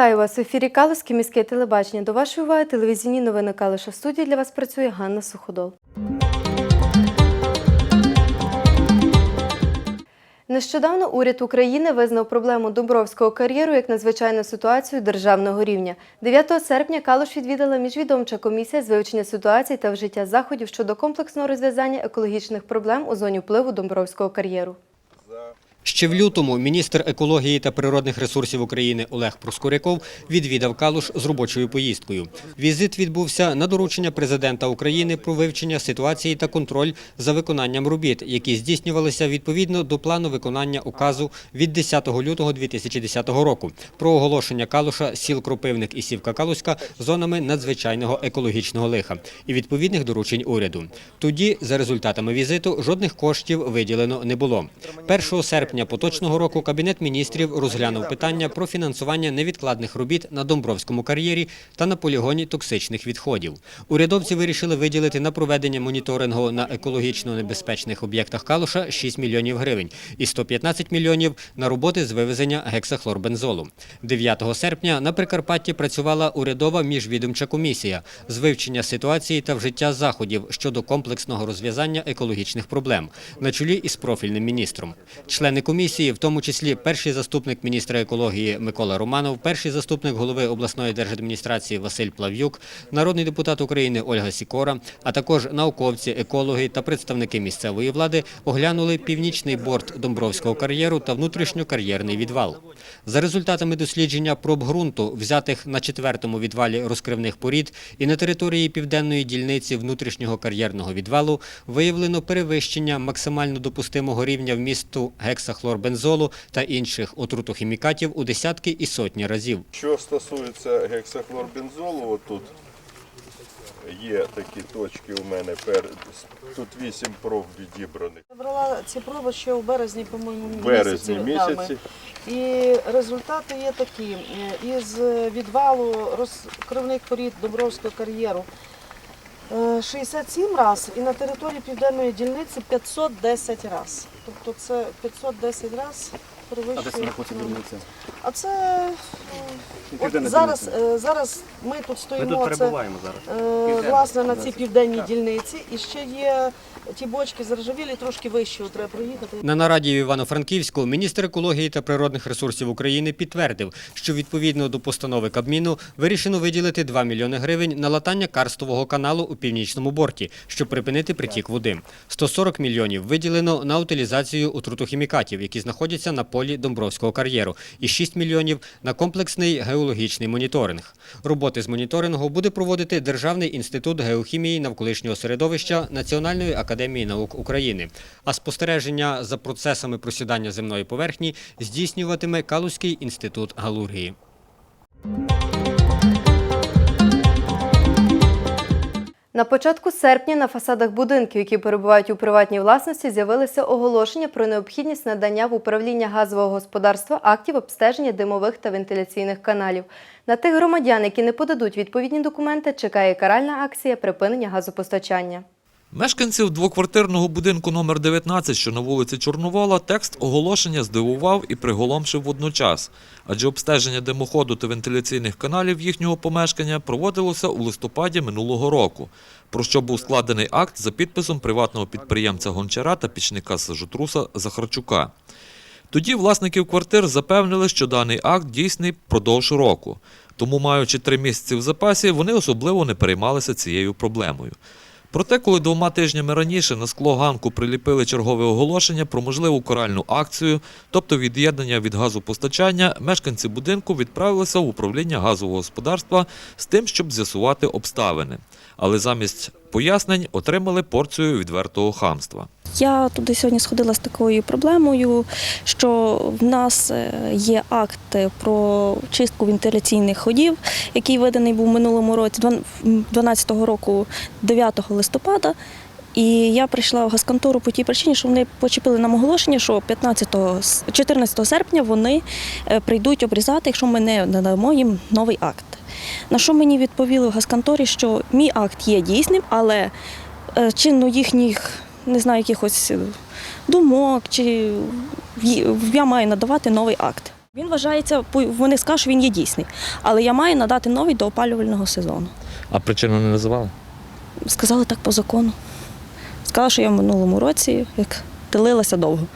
Вітаю вас в ефірі Калузьке міське телебачення. До вашої уваги телевізійні новини Калиша. В студії для вас працює Ганна Суходол. Нещодавно уряд України визнав проблему Дубровського кар'єру як надзвичайну ситуацію державного рівня. 9 серпня Калуш відвідала міжвідомча комісія з вивчення ситуації та вжиття заходів щодо комплексного розв'язання екологічних проблем у зоні впливу Домбровського кар'єру. Ще в лютому міністр екології та природних ресурсів України Олег Проскуряков відвідав Калуш з робочою поїздкою. Візит відбувся на доручення президента України про вивчення ситуації та контроль за виконанням робіт, які здійснювалися відповідно до плану виконання указу від 10 лютого 2010 року про оголошення Калуша сіл Кропивник і Сівка Калуська зонами надзвичайного екологічного лиха і відповідних доручень уряду. Тоді, за результатами візиту, жодних коштів виділено не було. 1 серпня поточного року Кабінет міністрів розглянув питання про фінансування невідкладних робіт на Домбровському кар'єрі та на полігоні токсичних відходів. Урядовці вирішили виділити на проведення моніторингу на екологічно небезпечних об'єктах Калуша 6 мільйонів гривень і 115 мільйонів на роботи з вивезення гексахлорбензолу. 9 серпня на Прикарпатті працювала урядова міжвідомча комісія з вивчення ситуації та вжиття заходів щодо комплексного розв'язання екологічних проблем на чолі із профільним міністром. Члени комісії, в тому числі перший заступник міністра екології Микола Романов, перший заступник голови обласної держадміністрації Василь Плав'юк, народний депутат України Ольга Сікора, а також науковці, екологи та представники місцевої влади оглянули північний борт Домбровського кар'єру та внутрішньокар'єрний відвал. За результатами дослідження проб ґрунту, взятих на четвертому відвалі розкривних порід і на території південної дільниці внутрішнього кар'єрного відвалу, виявлено перевищення максимально допустимого рівня вмісту гексахлорбензолу та інших отрутохімікатів у десятки і сотні разів. Що стосується гексахлорбензолу, отут є такі точки у мене. Тут вісім проб відібраних. Я брала ці проби ще у березні, по-моєму, В березні місяці. місяці. І результати є такі. Е, Із відвалу розкривних порід Добровського кар'єру 67 раз і на території південної дільниці 510 раз. Тобто це 510 раз. А де це знаходиться норму. А це е, от Південна зараз, е, зараз ми тут Ми стоїмо. тут це, перебуваємо зараз. Е, власне на цій південній дільниці. І ще є ті бочки заржавілі, трошки вище треба проїхати. На нараді в Івано-Франківську міністр екології та природних ресурсів України підтвердив, що відповідно до постанови Кабміну вирішено виділити 2 мільйони гривень на латання карстового каналу у північному борті, щоб припинити притік води. 140 мільйонів виділено на утилізацію отрутохімікатів, які знаходяться на полі Домбровського кар'єру, і 6 мільйонів на комплексний геологічний моніторинг. Роботи з моніторингу буде проводити Державний інститут геохімії навколишнього середовища Національної академії наук України. А спостереження за процесами просідання земної поверхні здійснюватиме Калузький інститут галургії. На початку серпня на фасадах будинків, які перебувають у приватній власності, з'явилися оголошення про необхідність надання в управління газового господарства актів обстеження димових та вентиляційних каналів. На тих громадян, які не подадуть відповідні документи, чекає каральна акція припинення газопостачання. Мешканців двоквартирного будинку номер 19, що на вулиці Чорновола, текст оголошення здивував і приголомшив водночас, адже обстеження димоходу та вентиляційних каналів їхнього помешкання проводилося у листопаді минулого року, про що був складений акт за підписом приватного підприємця Гончара та пічника Сажутруса Захарчука. Тоді власників квартир запевнили, що даний акт дійсний впродовж року, тому, маючи три місяці в запасі, вони особливо не переймалися цією проблемою. Проте, коли двома тижнями раніше на скло ганку приліпили чергове оголошення про можливу коральну акцію, тобто від'єднання від газопостачання, мешканці будинку відправилися в управління газового господарства з тим, щоб з'ясувати обставини. Але замість пояснень отримали порцію відвертого хамства. Я туди сьогодні сходила з такою проблемою, що в нас е, є акт про чистку вентиляційних ходів, який виданий був минулому році, 12 року, 9 листопада. І я прийшла в газконтору по тій причині, що вони почепили нам оголошення, що 15, 14 серпня вони е, прийдуть обрізати, якщо ми не надамо їм новий акт. На що мені відповіли в газконторі, що мій акт є дійсним, але е, чинно їхніх не знаю, якихось е, думок, чи я маю надавати новий акт. Він вважається, вони скажуть, що він є дійсний. Але я маю надати новий до опалювального сезону. А причину не називали? Сказали так по закону. Сказали, що я в минулому році як тилилася довго.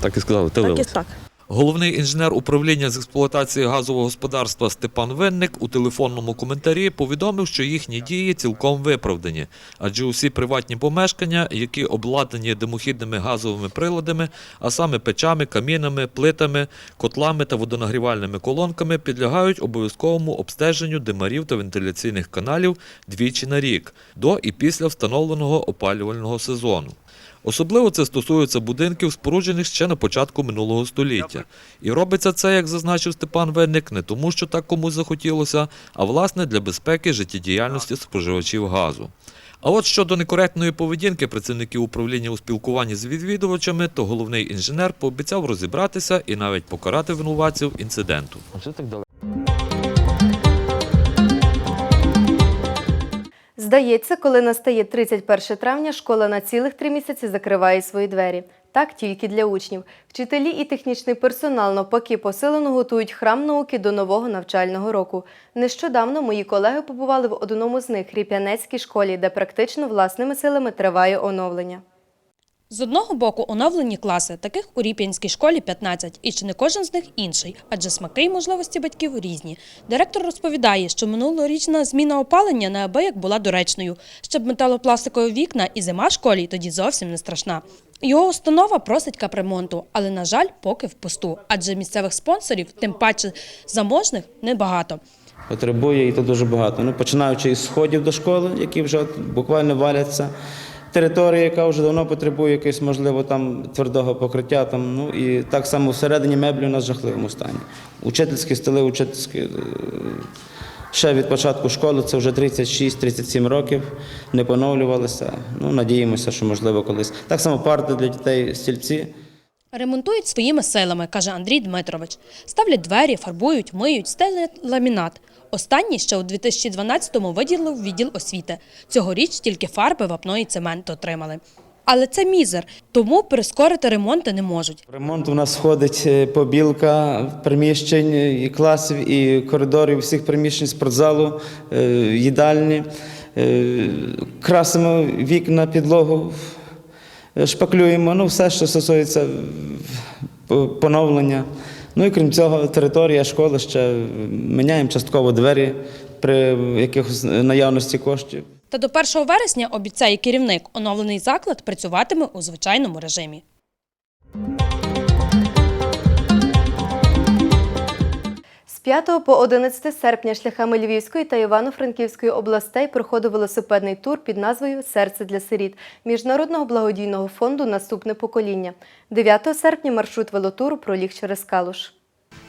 Так і сказали, Так і так. Головний інженер управління з експлуатації газового господарства Степан Винник у телефонному коментарі повідомив, що їхні дії цілком виправдані, адже усі приватні помешкання, які обладнані димохідними газовими приладами, а саме печами, камінами, плитами, котлами та водонагрівальними колонками, підлягають обов'язковому обстеженню димарів та вентиляційних каналів двічі на рік до і після встановленого опалювального сезону. Особливо це стосується будинків, споруджених ще на початку минулого століття. І робиться це, як зазначив Степан Винник, не тому, що так комусь захотілося, а власне для безпеки життєдіяльності споживачів газу. А от щодо некоректної поведінки працівників управління у спілкуванні з відвідувачами, то головний інженер пообіцяв розібратися і навіть покарати винуватців інциденту. Здається, коли настає 31 травня, школа на цілих три місяці закриває свої двері. Так тільки для учнів. Вчителі і технічний персонал навпаки посилено готують храм науки до нового навчального року. Нещодавно мої колеги побували в одному з них Ріп'янецькій школі, де практично власними силами триває оновлення. З одного боку, оновлені класи, таких у Ріп'янській школі 15, і чи не кожен з них інший, адже смаки й можливості батьків різні. Директор розповідає, що минулорічна зміна опалення неабияк була доречною, щоб металопластикові вікна і зима школі тоді зовсім не страшна. Його установа просить капремонту, але, на жаль, поки впусту, адже місцевих спонсорів, тим паче заможних, небагато. Потребує і то дуже багато. Ну, починаючи із сходів до школи, які вже буквально валяться. Територія, яка вже давно потребує якогось, можливо, там твердого покриття. Там, ну, і так само всередині меблі у нас в жахливому стані. Учительські столи, учительські. е, Ще від початку школи це вже 36-37 років, не поновлювалися. Ну, надіємося, що можливо колись. Так само парти для дітей, стільці. Ремонтують своїми силами, каже Андрій Дмитрович. Ставлять двері, фарбують, миють, стелять ламінат. Останній ще у 2012-му виділив відділ освіти. Цьогоріч тільки фарби, вапно і цемент отримали. Але це мізер, тому прискорити ремонти не можуть. Ремонт у нас входить е, побілка приміщень і класів, і коридорів всіх приміщень спортзалу, е, їдальні. Е, Красимо вікна, підлогу, шпаклюємо, ну все, що стосується е, поновлення. Ну і крім цього, територія школи ще міняємо частково двері при якихось наявності коштів. Та до 1 вересня, обіцяє керівник, оновлений заклад працюватиме у звичайному режимі. 5 по 11 серпня шляхами Львівської та Івано-Франківської областей проходив велосипедний тур під назвою Серце для сиріт Міжнародного благодійного фонду Наступне покоління. 9 серпня маршрут велотуру проліг через Калуш.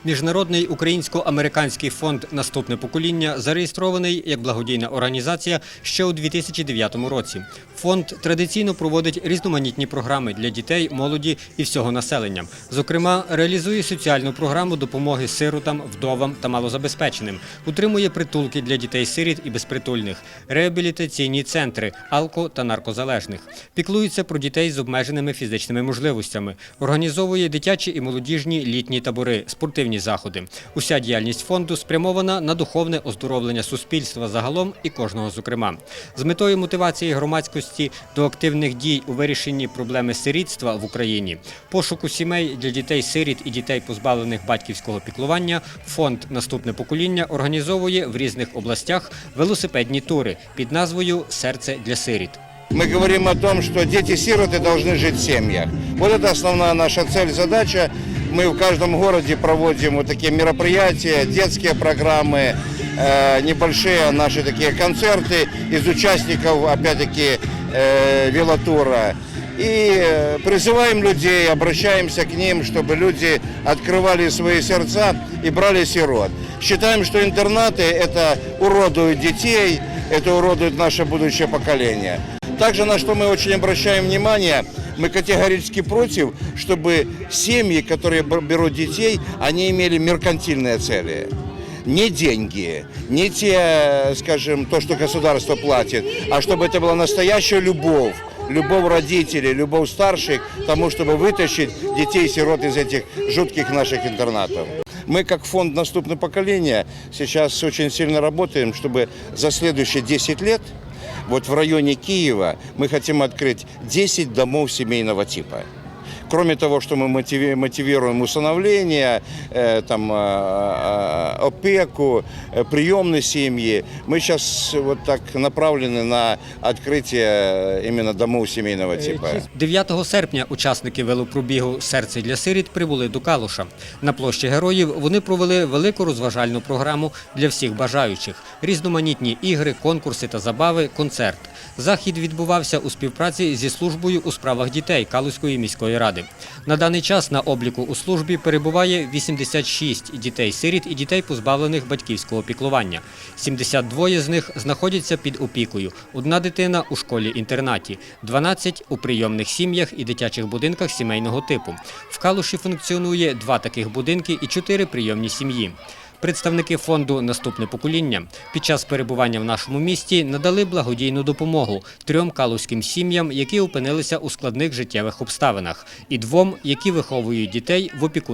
Міжнародний українсько-американський фонд Наступне покоління зареєстрований як благодійна організація ще у 2009 році. Фонд традиційно проводить різноманітні програми для дітей, молоді і всього населення. Зокрема, реалізує соціальну програму допомоги сиротам, вдовам та малозабезпеченим, утримує притулки для дітей-сиріт і безпритульних, реабілітаційні центри алко та наркозалежних, піклується про дітей з обмеженими фізичними можливостями, організовує дитячі і молодіжні літні табори, спортивні заходи. Уся діяльність фонду спрямована на духовне оздоровлення суспільства загалом і кожного зокрема. З метою мотивації громадськості до активних дій у вирішенні проблеми сирітства в Україні, пошуку сімей для дітей-сиріт і дітей, позбавлених батьківського піклування, фонд Наступне покоління організовує в різних областях велосипедні тури під назвою Серце для сиріт. Мы говорим о том, что дети-сироты должны жить в семьях. Вот это основная наша цель, задача. Мы в каждом городе проводим вот такие мероприятия, детские программы, э, небольшие наши такие концерты из участников, опять-таки, э, велотура. И э, призываем людей, обращаемся к ним, чтобы люди открывали свои сердца и брали сирот. Считаем, что интернаты это уродуют детей, это уродует наше будущее поколение. Также на что мы очень обращаем внимание, мы категорически против, чтобы семьи, которые б- берут детей, они имели меркантильные цели. Не деньги, не те, скажем, то, что государство платит, а чтобы это была настоящая любовь. любого родителя, любого старших к тому, чтобы вытащить детей-сирот из этих жутких наших интернатов. Мы, как фонд «Наступное поколение», сейчас очень сильно работаем, чтобы за следующие 10 лет вот в районе Киева мы хотим открыть 10 домов семейного типа. Кроме того, что мы мотиви- мотивируем усыновление, э, там, э, э, опеку, э, приемные семьи, мы сейчас вот так направлены на открытие э, именно домов семейного типа. 9 серпня учасники велопробігу Серце для сиріт прибули до Калуша. На площі героїв вони провели велику розважальну програму для всіх бажаючих: різноманітні ігри, конкурси та забави, концерт. Захід відбувався у співпраці зі службою у справах дітей Калуської міської ради. На даний час на обліку у службі перебуває 86 дітей-сиріт і дітей, позбавлених батьківського піклування. 72 з них знаходяться під опікою. Одна дитина у школі-інтернаті, 12 у прийомних сім'ях і дитячих будинках сімейного типу. В Калуші функціонує два таких будинки і чотири прийомні сім'ї. Представники фонду Наступне покоління під час перебування в нашому місті надали благодійну допомогу трьом калузьким сім'ям, які опинилися у складних життєвих обставинах, і двом, які виховують дітей в опікунській